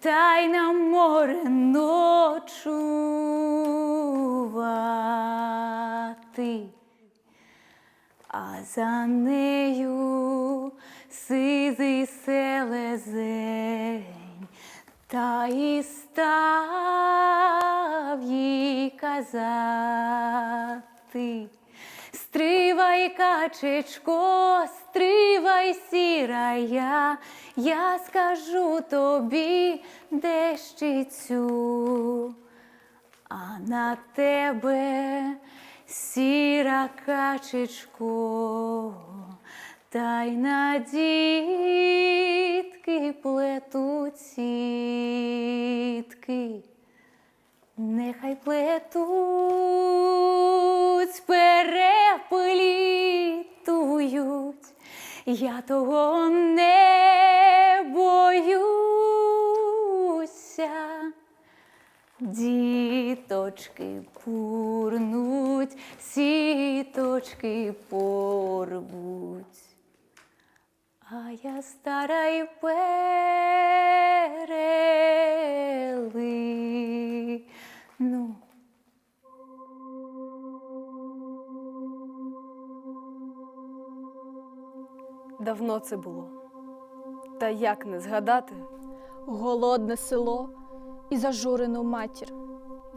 та й на море ночувати. А за нею сизий селезень, та і став їй казати. Стривай, качечко, стривай, сірая, я скажу тобі дещицю. А на тебе, сіра качечко, та й на дітки плетуть сітки. Нехай плетуть, переплітують, я того не боюся. Діточки пурнуть, сіточки порвуть. А я стара й перели. Давно це було. Та як не згадати? голодне село і зажурену матір,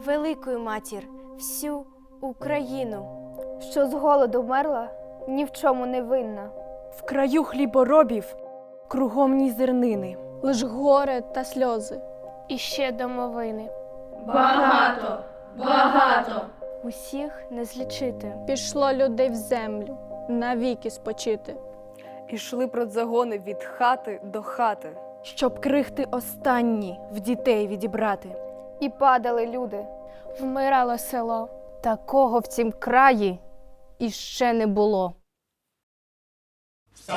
великою матір, всю Україну. що з голоду вмерла, ні в чому не винна. В краю хліборобів кругом ні зернини. лиш горе та сльози. І ще домовини. Багато, багато. Усіх не злічити. Пішло людей в землю навіки спочити, Ішли продзагони від хати до хати, щоб крихти останні в дітей відібрати. І падали люди. Вмирало село. Такого в цім краї іще не було. Ти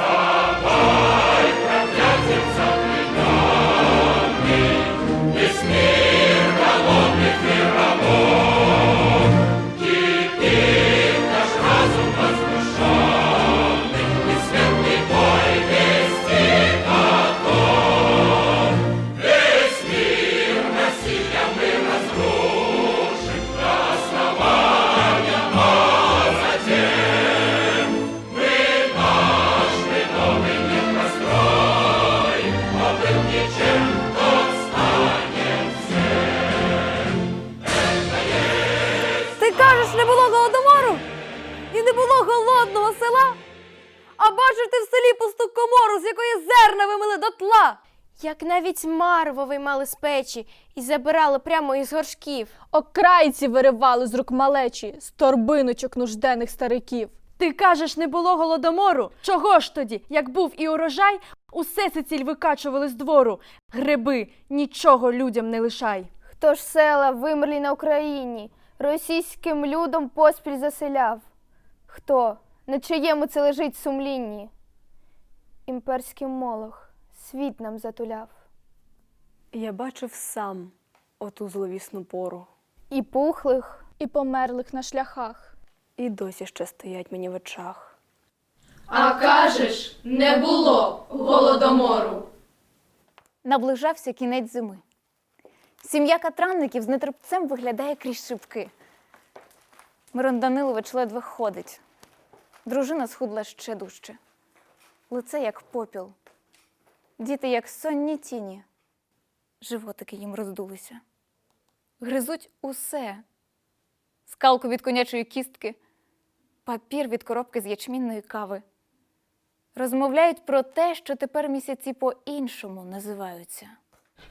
бачив ти в селі пусту комору, з якої зерна вимили дотла. Як навіть марво виймали з печі і забирали прямо із горшків. Окрайці виривали з рук малечі, з торбиночок нужденних стариків. Ти кажеш, не було голодомору? Чого ж тоді, як був і урожай, усе циціль викачували з двору. Гриби, нічого людям не лишай. Хто ж села вимерлі на Україні, російським людом поспіль заселяв? Хто? На чиєму це лежить сумлінні? Імперський молох світ нам затуляв. Я бачив сам оту зловісну пору. І пухлих, І померлих на шляхах. І досі ще стоять мені в очах. А кажеш, не було голодомору. Наближався кінець зими. Сім'я катранників з нетерпцем виглядає крізь шибки. Мирон Данилович ледве ходить. Дружина схудла ще дужче. Лице як попіл. Діти як сонні тіні. Животики їм роздулися. Гризуть усе. Скалку від конячої кістки, папір від коробки з ячмінної кави. Розмовляють про те, що тепер місяці по-іншому називаються.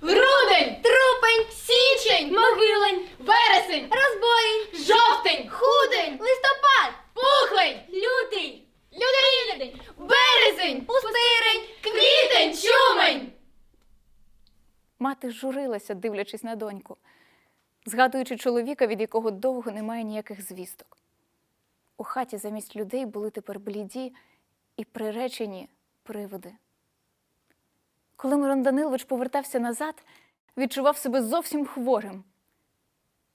Грудень, трупень, січень, могилень, вересень, розбоїнь, жовтень, худень, листопад, пухлень, лютий, лютий, березень, пустирень, квітень, чумень. Мати журилася, дивлячись на доньку, згадуючи чоловіка, від якого довго немає ніяких звісток. У хаті замість людей були тепер бліді і приречені привиди. Коли Мирон Данилович повертався назад, відчував себе зовсім хворим.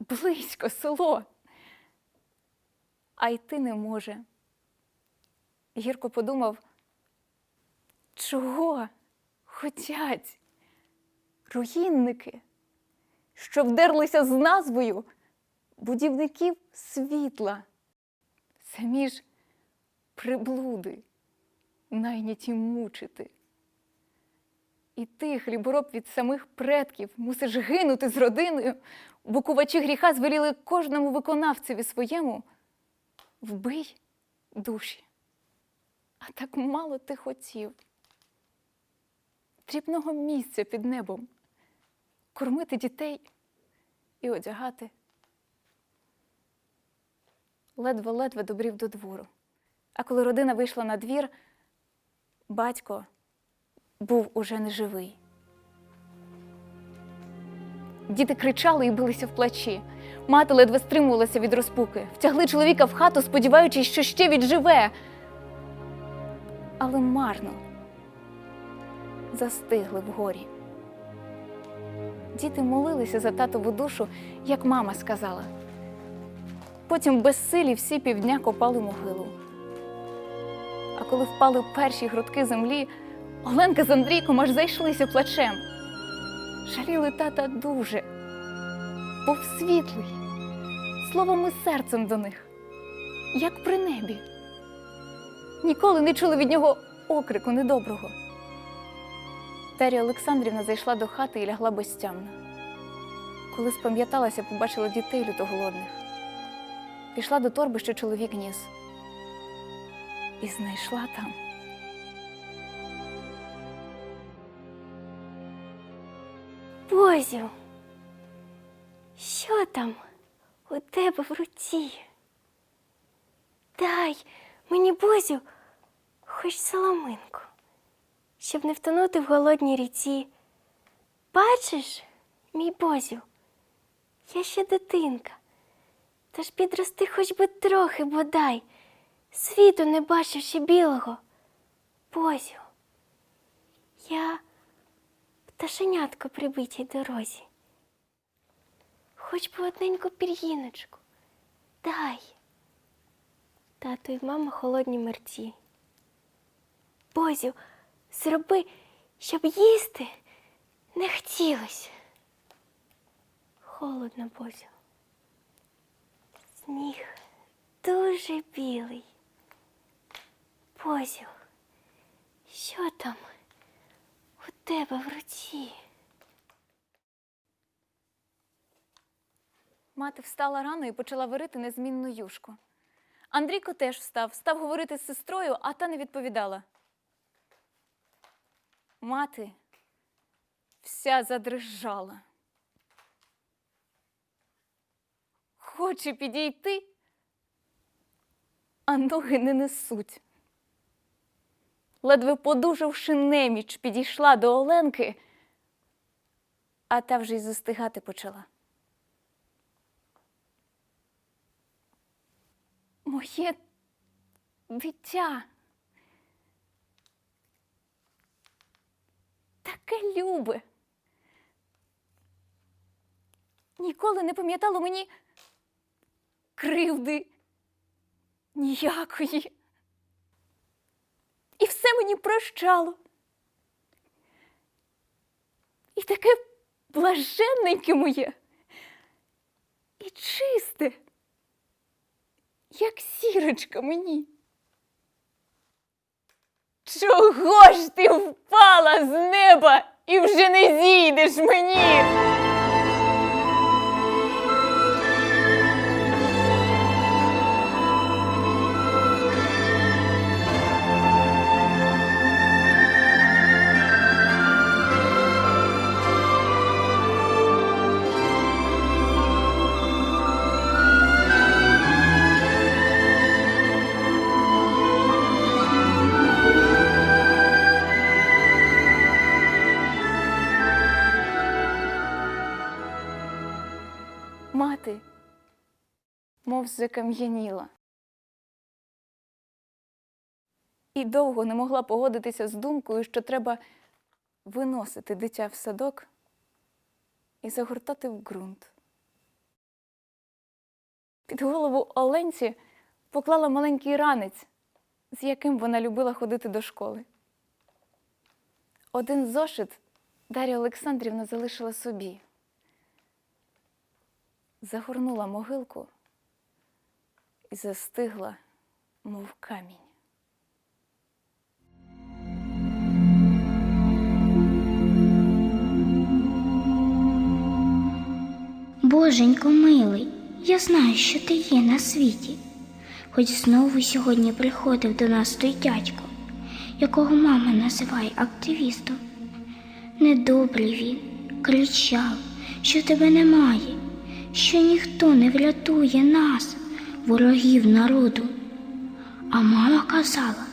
Близько село. А йти не може. гірко подумав, чого хотять руїнники, що вдерлися з назвою будівників світла. Самі ж приблуди, найняті мучити. І ти, хлібороб від самих предків, мусиш гинути з родиною, бо кувачі гріха звеліли кожному виконавцеві своєму вбий душі. А так мало ти хотів. Дрібного місця під небом, кормити дітей і одягати. Ледве-ледве добрів до двору. А коли родина вийшла на двір, батько був уже неживий. Діти кричали і билися в плачі. Мати ледве стримувалася від розпуки. Втягли чоловіка в хату, сподіваючись, що ще відживе. Але марно застигли в горі. Діти молилися за татову душу, як мама сказала. Потім безсилі всі півдня копали могилу. А коли впали перші грудки землі, Оленка з Андрійком аж зайшлися плачем. Жаліли тата дуже, був світлий, словом і серцем до них, як при небі. Ніколи не чули від нього окрику недоброго. Дар'я Олександрівна зайшла до хати і лягла безтямно. Коли спам'яталася, побачила дітей лютоголодних. Пішла до торби, що чоловік ніс, і знайшла там. Бозю, що там у тебе в руці? Дай мені Бозю хоч соломинку, щоб не втонути в голодній ріці. Бачиш, мій Бозю, я ще дитинка, тож підрости хоч би трохи бодай, світу не бачив ще білого. Бозю, я пташенятко при битій дорозі. Хоч би одненьку пір'їночку. Дай. Тато і мама холодні мерці. Бозю, зроби, щоб їсти не хотілося. Холодно, Бозю. Сніг дуже білий. Бозю, що там? Тебе в руці. Мати встала рано і почала варити незмінну юшку. Андрійко теж встав, став говорити з сестрою, а та не відповідала. Мати вся задрижала. Хоче підійти, а ноги не несуть. Ледве подужавши неміч, підійшла до Оленки, а та вже й застигати почала. Моє дитя. Таке любе. Ніколи не пам'ятало мені кривди ніякої. І все мені прощало. І таке блаженненьке моє, і чисте як сірочка мені. Чого ж ти впала з неба і вже не зійдеш мені? Мов закам'яніла. І довго не могла погодитися з думкою, що треба виносити дитя в садок і загортати в ґрунт. Під голову Оленці поклала маленький ранець з яким вона любила ходити до школи. Один зошит Дар'я Олександрівна залишила собі. Загорнула могилку і застигла, мов камінь. Боженько милий, я знаю, що ти є на світі. Хоч знову сьогодні приходив до нас той дядько, якого мама називає активістом. Недобрий він, кричав, що тебе немає, що ніхто не врятує нас, ворогів народу. А мама казала,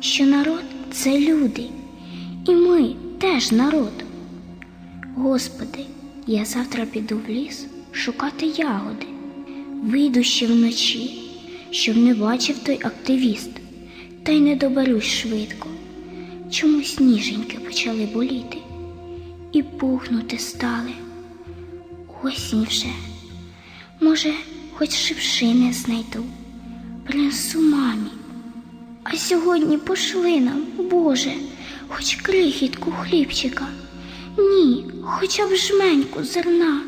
що народ це люди, і ми теж народ. Господи, я завтра піду в ліс шукати ягоди. Вийду ще вночі, щоб не бачив той активіст, та й не доберусь швидко. Чомусь ніженьки почали боліти і пухнути стали. Осінь вже. Може, хоч шипшини знайду, принесу мамі. А сьогодні пошли нам, Боже, хоч крихітку хлібчика. Ні, хоча б жменьку зерна,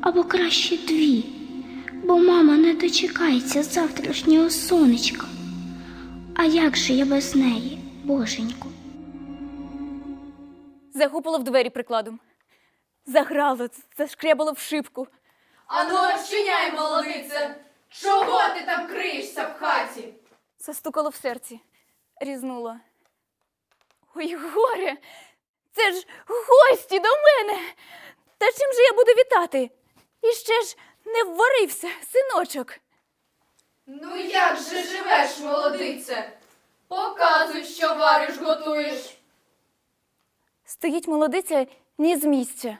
або краще дві, бо мама не дочекається завтрашнього сонечка. А як же я без неї, боженьку? Загупало в двері прикладом. Заграло, зашкрябало в шибку. Ану, розчиняй, молодице! Чого ти там криєшся в хаті? Застукало в серці, різнуло. Ой, горе! Це ж гості до мене. Та чим же я буду вітати? І ще ж не вварився, синочок. Ну як же живеш, молодице? Показуй, що вариш, готуєш. Стоїть молодиця ні з місця.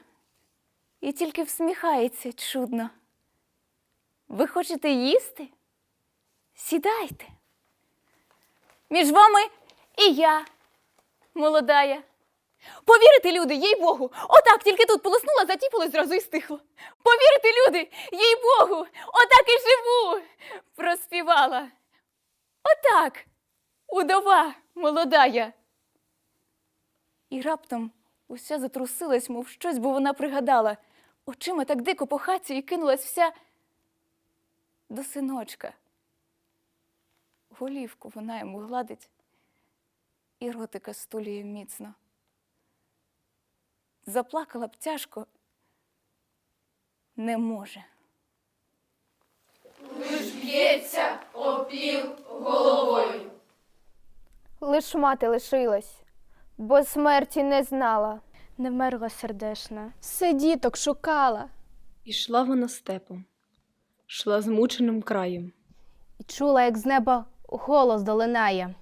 І тільки всміхається чудно. Ви хочете їсти? Сідайте. Між вами і я, молодая. Повірите, люди, їй Богу, отак тільки тут полоснула, затіпало зразу і стихло. Повірите, люди, їй Богу, отак і живу, проспівала. Отак, удова молодая. І раптом уся затрусилась, мов щось, бо вона пригадала. Очима так дико по хаті і кинулась вся до синочка. Голівку вона йому гладить і ротика стулює міцно. Заплакала б тяжко, не може. Б'ється опіл головою. Лиш мати лишилась, бо смерті не знала. Не вмерла сердешна, все діток шукала. Ішла вона степом, йшла змученим краєм. І чула, як з неба голос долинає.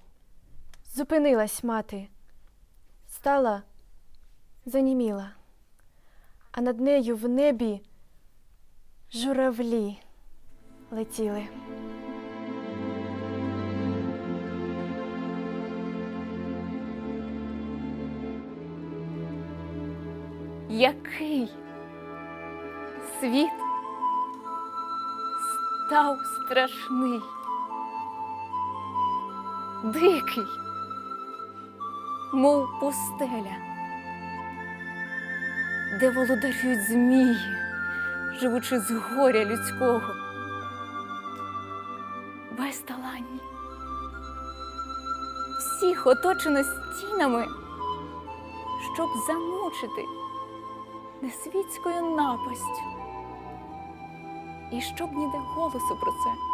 Зупинилась мати, стала, заніміла, а над нею в небі журавлі летіли. Який світ став страшний, дикий, мов пустеля, де володарюють змії, живучи з горя людського, безталанні. Всіх оточено стінами, щоб замучити несвітською напастю. І щоб ніде голосу про це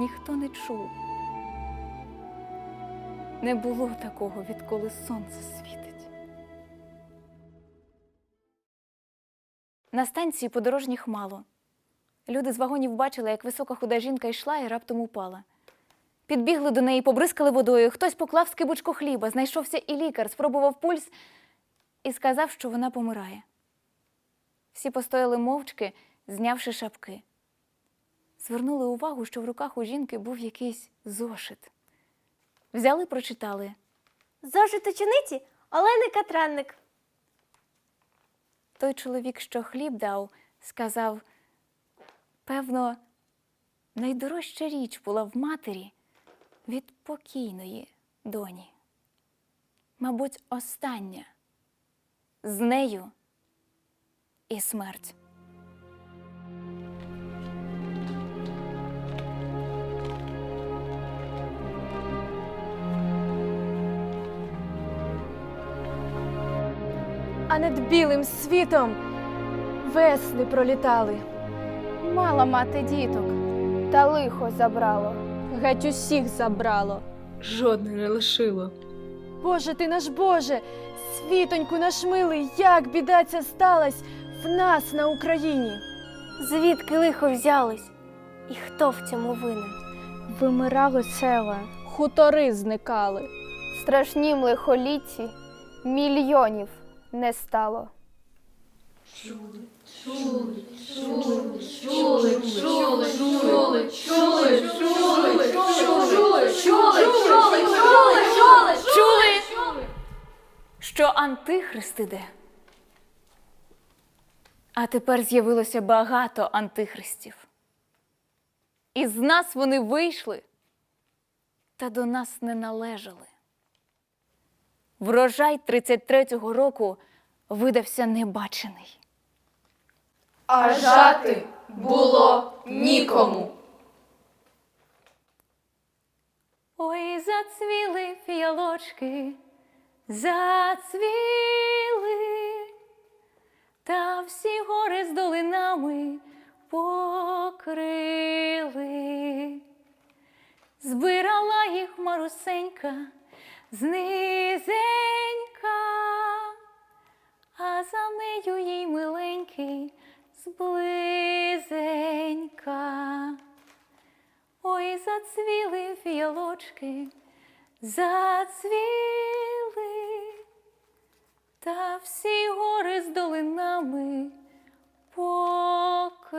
ніхто не чув. Не було такого, відколи сонце світить. На станції подорожніх мало. Люди з вагонів бачили, як висока худа жінка йшла і раптом упала. Підбігли до неї, побризкали водою. Хтось поклав скибочку хліба, знайшовся і лікар, спробував пульс і сказав, що вона помирає. Всі постояли мовчки, знявши шапки. Звернули увагу, що в руках у жінки був якийсь зошит. Взяли, прочитали. Зошит учениці Олени Катранник. Той чоловік, що хліб дав, сказав: певно, найдорожча річ була в матері від покійної доні. Мабуть, остання з нею і смерть. А над білим світом весни пролітали. Мала мати діток, та лихо забрало. Геть усіх забрало. Жодне не лишило. Боже, ти наш Боже, світоньку наш милий, як біда ця сталась в нас на Україні. Звідки лихо взялось? І хто в цьому винен? Вимирали села, хутори зникали. Страшнім лихолітті мільйонів не стало. Чули, що антихрист іде. А тепер з'явилося багато антихристів. Із нас вони вийшли, та до нас не належали. Врожай 33-го року видався небачений. А жати було нікому. Ой, зацвіли фіалочки, зацвіли, та всі гори з долинами покрили. Збирала їх Марусенька знизенька, а за нею їй миленький зблизенька. Ой, зацвіли фіалочки, зацвіли, та всі гори з долинами покрили.